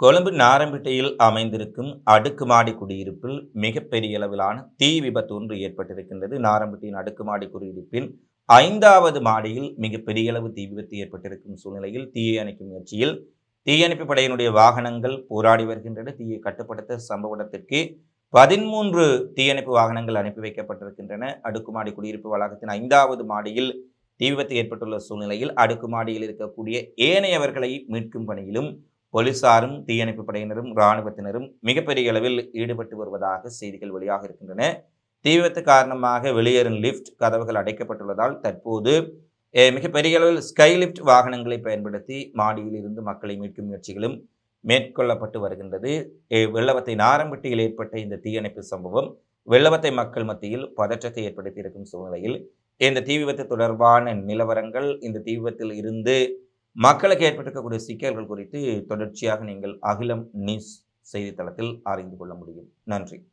கொழும்பு நாரம்பிட்டையில் அமைந்திருக்கும் அடுக்குமாடி குடியிருப்பில் மிகப்பெரிய அளவிலான தீ விபத்து ஒன்று ஏற்பட்டிருக்கின்றது. நாரம்பிட்டியின் அடுக்குமாடி குடியிருப்பின் ஐந்தாவது மாடியில் மிகப்பெரிய அளவு தீ விபத்து ஏற்பட்டிருக்கும் சூழ்நிலையில் தீயை அணைக்கும் முயற்சியில் தீயணைப்பு படையினுடைய வாகனங்கள் போராடி வருகின்றன. தீயை கட்டுப்படுத்த சம்பவ இடத்திற்கு பதிமூன்று தீயணைப்பு வாகனங்கள் அனுப்பி வைக்கப்பட்டிருக்கின்றன. அடுக்குமாடி குடியிருப்பு வளாகத்தின் ஐந்தாவது மாடியில் தீ விபத்து ஏற்பட்டுள்ள சூழ்நிலையில் அடுக்குமாடியில் இருக்கக்கூடிய ஏனையவர்களை மீட்கும் பணியிலும் போலீசாரும் தீயணைப்பு படையினரும் இராணுவத்தினரும் மிகப்பெரிய அளவில் ஈடுபட்டு வருவதாக செய்திகள் வெளியாக இருக்கின்றன. தீ விபத்து காரணமாக வெளியேறும் லிஃப்ட் கதவுகள் அடைக்கப்பட்டுள்ளதால் தற்போது மிகப்பெரிய அளவில் ஸ்கை லிஃப்ட் வாகனங்களை பயன்படுத்தி மாடியில் இருந்து மக்களை மீட்கும் முயற்சிகளும் மேற்கொள்ளப்பட்டு வருகின்றது. வெள்ளவத்தை நாரம்பட்டியில் ஏற்பட்ட இந்த தீயணைப்பு சம்பவம் வெள்ளவத்தை மக்கள் மத்தியில் பதற்றத்தை ஏற்படுத்தி இருக்கும் சூழ்நிலையில் இந்த தீ விபத்து தொடர்பான நிலவரங்கள் இந்த தீ விபத்தில் இருந்து மக்களுக்கு ஏற்பட்டிருக்கக்கூடிய சிக்கல்கள் குறித்து தொடர்ச்சியாக நீங்கள் அகிலம் நியூஸ் செய்தித்தளத்தில் அறிந்து கொள்ள முடியும். நன்றி.